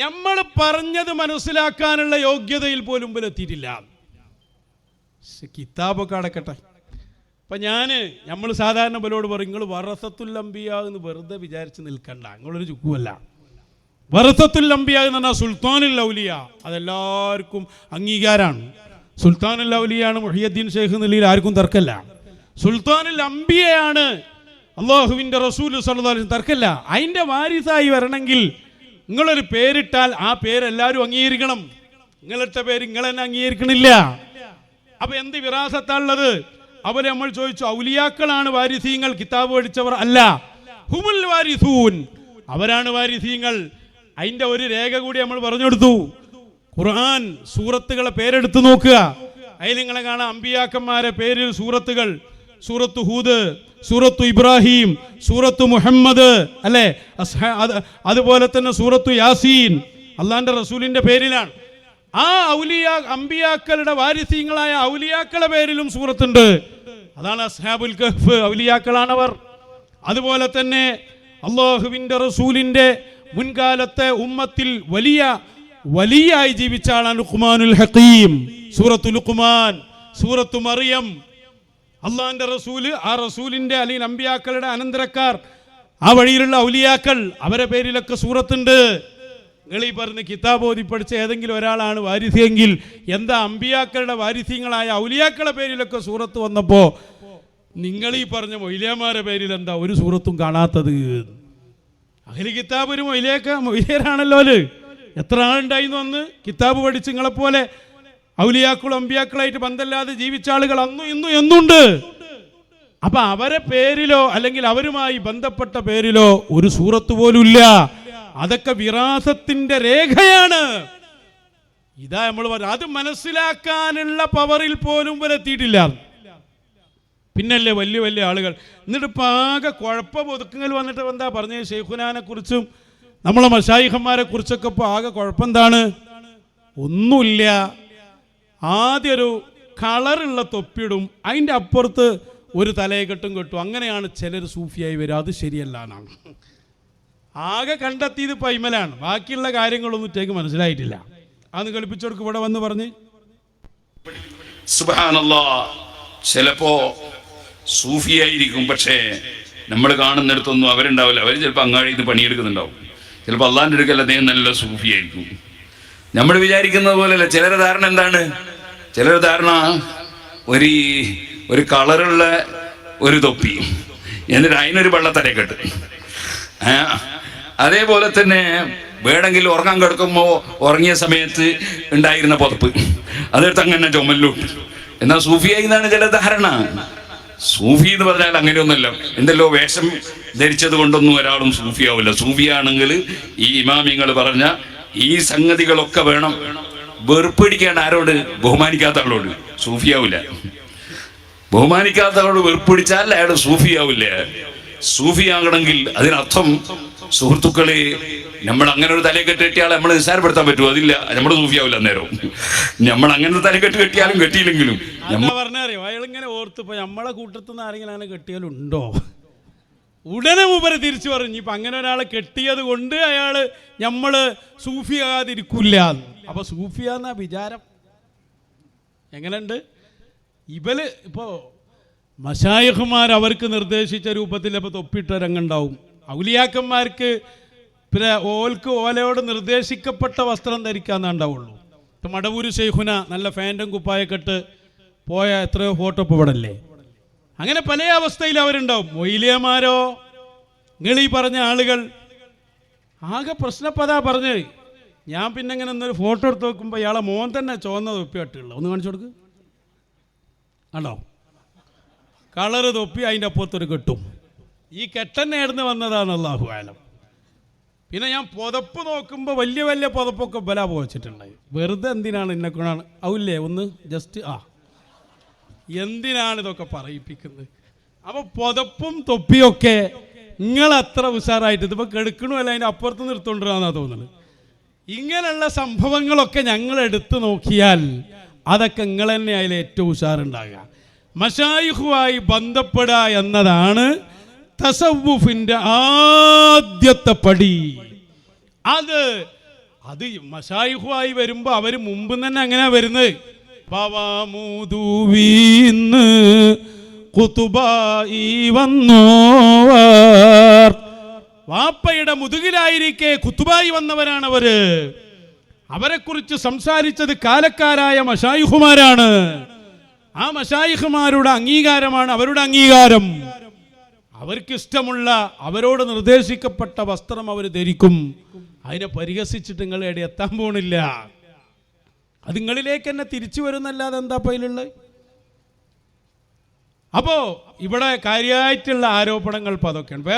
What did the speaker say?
നമ്മൾ പറഞ്ഞത് മനസ്സിലാക്കാനുള്ള യോഗ്യതയിൽ പോലും ഇവരെത്തിയിട്ടില്ല ശ്ശെ, കിതാബൊക്കെ അടക്കട്ടെ. അപ്പം ഞാൻ നമ്മൾ സാധാരണ പോലോട് പറയും നിങ്ങൾ വറസത്തുൽ അംബിയ എന്ന് വെറുതെ വിചാരിച്ച് നിൽക്കണ്ട. നിങ്ങളൊരു ചുക്കുമല്ല വറസത്തുൽ അംബിയ എന്ന് പറഞ്ഞാൽ സുൽത്താനുൽ ഔലിയ. അതെല്ലാവർക്കും അംഗീകാരമാണ് സുൽത്താനുൽ ഔലിയാണ് മുഹിയദ്ദീൻ ഷെയ്ഖ് നിലയിൽ ആർക്കും തർക്കല്ല. സുൽത്താനുൽ അംബിയയാണ് അള്ളാഹുവിന്റെ റസൂൽ തർക്കല്ല. അതിന്റെ വാരിസായി വരണമെങ്കിൽ നിങ്ങളൊരു പേരിട്ടാൽ ആ പേരെല്ലാവരും അംഗീകരിക്കണം. നിങ്ങളിട്ട പേര് നിങ്ങൾ തന്നെ അംഗീകരിക്കണില്ല. അപ്പൊ എന്ത് വിറാസത്താണുള്ളത് അവരെ നമ്മൾ ചോദിച്ചു ഔലിയാക്കളാണ് വാരിസീങ്ങൾ കിതാബ് പഠിച്ചവർ അല്ല. ഹുമുൽ വാരിസൂൻ. അവരാണ് വാരിസീങ്ങൾ. അതിന്റെ ഒരു രേഖ കൂടി നമ്മൾ പറഞ്ഞു കൊടുത്തു. ഖുർആൻ സൂറത്തുകളെ പേരെടുത്ത് നോക്കുക. അതിൽ നിങ്ങളെ കാണാം അമ്പിയാക്കന്മാരെ പേരിൽ സൂറത്തുകൾ. സൂറത്ത് ഹൂദ് സൂറത്തു ഇബ്രാഹിം സൂറത്തു മുഹമ്മദ് അല്ലെ? അതുപോലെ തന്നെ സൂറത്തു യാസീൻ അള്ളാന്റെ റസൂലിന്റെ പേരിലാണ്. ആ ഔലിയാ അമ്പിയാക്കളുടെ വാരിസ്യങ്ങളായ ഔലിയാക്കളുടെ പേരിലും സൂറത്തുണ്ട്. അതാണ് അസ്ഹാബുൽ കഹ്ഫ് ഔലിയാക്കളാണവർ. അതുപോലെ തന്നെ അള്ളാഹുവിന്റെ റസൂലിന്റെ മുൻകാലത്തെ ഉമ്മത്തിൽ വലിയ വലിയായി ജീവിച്ച ആളാണ് ഹക്കീം സൂറത്തു ലുഖ്മാൻ സൂറത്തു മറിയം അള്ളാഹിന്റെ റസൂൽ ആ റസൂലിന്റെ അല്ലെങ്കിൽ അമ്പിയാക്കളുടെ അനന്തരക്കാർ ആ വഴിയിലുള്ള ഔലിയാക്കൾ അവരെ പേരിലൊക്കെ സൂറത്തുണ്ട്. നിങ്ങൾ ഈ പറഞ്ഞ് കിതാബ് ഓതി പഠിച്ച ഏതെങ്കിലും ഒരാളാണ് വാരിസ്യെങ്കിൽ എന്താ അമ്പിയാക്കളുടെ വാരിസ്യങ്ങളായ ഔലിയാക്കളുടെ പേരിലൊക്കെ സൂറത്ത് വന്നപ്പോൾ നിങ്ങൾ ഈ പറഞ്ഞ മൊയിലിയന്മാരുടെ പേരിൽ എന്താ ഒരു സൂറത്തും കാണാത്തത്? അഖിലി കിതാബ് ഒരു മൊയിലേക്ക മൊയിലേരാണല്ലോ എത്ര ആളുണ്ടായിരുന്നു അന്ന്? കിതാബ് പഠിച്ച് നിങ്ങളെപ്പോലെ ഔലിയാക്കളും അമ്പിയാക്കളായിട്ട് ബന്ധമില്ലാതെ ജീവിച്ച ആളുകൾ അന്നും ഇന്നും എന്നുണ്ട്. അപ്പൊ അവരെ പേരിലോ അല്ലെങ്കിൽ അവരുമായി ബന്ധപ്പെട്ട പേരിലോ ഒരു സൂറത്ത് പോലും ഇല്ല. അതൊക്കെ വിറാസത്തിന്റെ രേഖയാണ്. ഇതാ നമ്മൾ പറഞ്ഞു അത് മനസ്സിലാക്കാനുള്ള പവറിൽ പോലും വരെത്തിയിട്ടില്ല പിന്നല്ലേ വലിയ വലിയ ആളുകൾ. എന്നിട്ട് ഇപ്പം ആകെ കുഴപ്പം ഒതുക്കുങ്ങൾ വന്നിട്ട് എന്താ പറഞ്ഞത് ഷെയ്ഖുനാനെ കുറിച്ചും നമ്മളെ മഷായിഹന്മാരെ കുറിച്ചൊക്കെ ഇപ്പോൾ ആകെ കുഴപ്പം എന്താണ്? ഒന്നുമില്ല. ആദ്യം ഒരു കളറുള്ള തൊപ്പിയിടും അതിന്റെ അപ്പുറത്ത് ഒരു തലയെക്കെട്ടും കെട്ടും. അങ്ങനെയാണ് ചിലർ സൂഫിയായി വരിക. അത് ശരിയല്ല എന്നാണ്. ആകെ കണ്ടെത്തിയത് പൈമലാണ്. ബാക്കിയുള്ള കാര്യങ്ങളൊന്നും ഇറ്റേക്ക് മനസ്സിലായിട്ടില്ല. അന്ന് കളിപ്പിച്ചവർക്ക് ഇവിടെ വന്ന് പറഞ്ഞ്. ചിലപ്പോ സൂഫിയായിരിക്കും പക്ഷേ നമ്മൾ കാണുന്നിടത്തൊന്നും അവരുണ്ടാവില്ല. അവർ ചിലപ്പോൾ അങ്ങാടി പണിയെടുക്കുന്നുണ്ടാവും. ചിലപ്പോൾ അള്ളാന്റെ അടുക്കൽ അദ്ദേഹം നല്ല സൂഫിയായിരിക്കും. നമ്മൾ വിചാരിക്കുന്നത് പോലെയല്ല. ചിലരെ ധാരണ എന്താണ്? ചിലർ ധാരണ ഒരു ഒരു കളറുള്ള ഒരു തൊപ്പി. എന്നിട്ട് അതിനൊരു വെള്ളത്തരക്കെട്ട്. അതേപോലെ തന്നെ വേണമെങ്കിൽ ഉറങ്ങാൻ കിടക്കുമ്പോൾ ഉറങ്ങിയ സമയത്ത് ഉണ്ടായിരുന്ന പുതപ്പ്. അതെടുത്ത് അങ്ങനെ ചുമലിലോട്ട് എന്നാൽ സൂഫിയായി എന്നാണ് ചില ധാരണ. സൂഫി എന്ന് പറഞ്ഞാൽ അങ്ങനെയൊന്നുമല്ല. എന്തല്ലോ വേഷം ധരിച്ചത് കൊണ്ടൊന്നും ഒരാളും സൂഫിയാവില്ല. സൂഫിയാണെങ്കിൽ ഈ ഇമാമിങ്ങൾ പറഞ്ഞ ഈ സംഗതികളൊക്കെ വേണം. വെറുപ്പിടിക്കാൻ ആരോട് ബഹുമാനിക്കാത്ത ആളോട് സൂഫിയാവില്ല ബഹുമാനിക്കാത്ത ആളോട് വെറുപ്പിടിച്ചാൽ അയാൾ സൂഫിയാവില്ല. സൂഫിയാകണമെങ്കിൽ അതിനർത്ഥം സുഹൃത്തുക്കളെ നമ്മൾ അങ്ങനെ ഒരു തലക്കെട്ട് കെട്ടിയാൽ നമ്മൾ നിസ്സാരപ്പെടുത്താൻ പറ്റുമോ? അതില്ല. നമ്മൾ സൂഫിയാവില്ല അന്നേരം. നമ്മൾ അങ്ങനെ തലക്കെട്ട് കെട്ടിയാലും കെട്ടിയില്ലെങ്കിലും പറഞ്ഞറിയോ അയാൾ ഇങ്ങനെ ഓർത്ത് നമ്മളെ കൂട്ടത്തുനിന്ന് ആരെങ്കിലും അങ്ങനെ കെട്ടിയാലുണ്ടോ? ഉടനെ മൂപ്പര് തിരിച്ചു പറഞ്ഞു ഇപ്പൊ അങ്ങനെ ഒരാളെ കെട്ടിയത് കൊണ്ട് അയാൾ നമ്മൾ സൂഫിയാകാതിരിക്കില്ല അപ്പൊ സൂഫിയാന്ന വിചാരം. എങ്ങനെയുണ്ട്? ഇവൽ ഇപ്പോ മഷായഹുമാർ അവർക്ക് നിർദ്ദേശിച്ച രൂപത്തിൽ ഇപ്പോൾ തൊപ്പിട്ട രംഗുണ്ടാവും ഔലിയാക്കന്മാർക്ക് പിന്നെ ഓൽക്ക് ഓലയോട് നിർദ്ദേശിക്കപ്പെട്ട വസ്ത്രം ധരിക്കാന്നേ ഉണ്ടാവുള്ളൂ. മടവൂര് ശൈഖുന നല്ല ഫാന്റും കുപ്പായക്കെട്ട് പോയ എത്രയോ ഫോട്ടോ ഇപ്പോൾ ഇവിടെ അല്ലേ അങ്ങനെ പല അവസ്ഥയിൽ അവരുണ്ടാവും. മൊയിലിയമാരോ നിങ്ങൾ ഈ പറഞ്ഞ ആളുകൾ ആകെ പ്രശ്നപ്പതാ പറഞ്ഞ്. ഞാൻ പിന്നെ ഇങ്ങനെ ഒന്നൊരു ഫോട്ടോ എടുത്ത് നോക്കുമ്പോൾ ഇയാളെ മോൻ തന്നെ ചുവന്ന തൊപ്പി കട്ടുള്ള ഒന്ന് കാണിച്ചു കൊടുക്ക്. ആണോ കളറ് തൊപ്പി അതിന്റെ അപ്പുറത്തൊരു കെട്ടും. ഈ കെട്ടന്നെ എവിടുന്ന് വന്നതാണ് അള്ളാഹു ആലം പിന്നെ ഞാൻ പുതപ്പ് നോക്കുമ്പോൾ വലിയ വലിയ പുതപ്പൊക്കെ ബല പോച്ചിട്ടുണ്ടായി വെറുതെ എന്തിനാണ് എന്നെ ആവില്ലേ ഒന്ന് ജസ്റ്റ് ആ. എന്തിനാണ് ഇതൊക്കെ പറയിപ്പിക്കുന്നത്? അപ്പോൾ പുതപ്പും തൊപ്പിയൊക്കെ നിങ്ങൾ അത്ര ഉഷാറായിട്ട് ഇതിപ്പോൾ കെടുക്കണമല്ല അതിന്റെ അപ്പുറത്ത് നിർത്തുകൊണ്ടിരുന്നാ തോന്നുന്നത്? ഇങ്ങനെയുള്ള സംഭവങ്ങളൊക്കെ ഞങ്ങൾ എടുത്തു നോക്കിയാൽ അതൊക്കെ നിങ്ങൾ തന്നെ അതിൽ ഏറ്റവും ഉഷാറുണ്ടാകുക. മഷായുഹുവായി ബന്ധപ്പെടുക എന്നതാണ് തസവുഫിന്റെ ആദ്യത്തെ പടി. അത് അത് മഷായുഹുവായി വരുമ്പോൾ അവർ മുമ്പ് തന്നെ അങ്ങനെയാ വരുന്നത്. പവാമുദുവീന്ന് കുത്തുബായി വന്നോവർ. വാപ്പയുടെ മുതുകിലായിരിക്കെ കുത്തുബായി വന്നവരാണവര്. അവരെക്കുറിച്ച് സംസാരിച്ചത് കാലക്കാരായ മഷായിഹുമാരാണ്. ആ മഷായിഹുമാരുടെ അംഗീകാരമാണ് അവരുടെ അംഗീകാരം. അവർക്ക് ഇഷ്ടമുള്ള അവരോട് നിർദ്ദേശിക്കപ്പെട്ട വസ്ത്രം അവർ ധരിക്കും. അതിനെ പരിഹസിച്ചിട്ട് നിങ്ങളുടെ എത്താൻ പോണില്ല. അത് തന്നെ തിരിച്ചു വരുന്നല്ലാതെ എന്താ പതിലുള്ളത് അപ്പോ ഇവിടെ കാര്യമായിട്ടുള്ള ആരോപണങ്ങൾ ഇപ്പൊ അതൊക്കെയാണ്.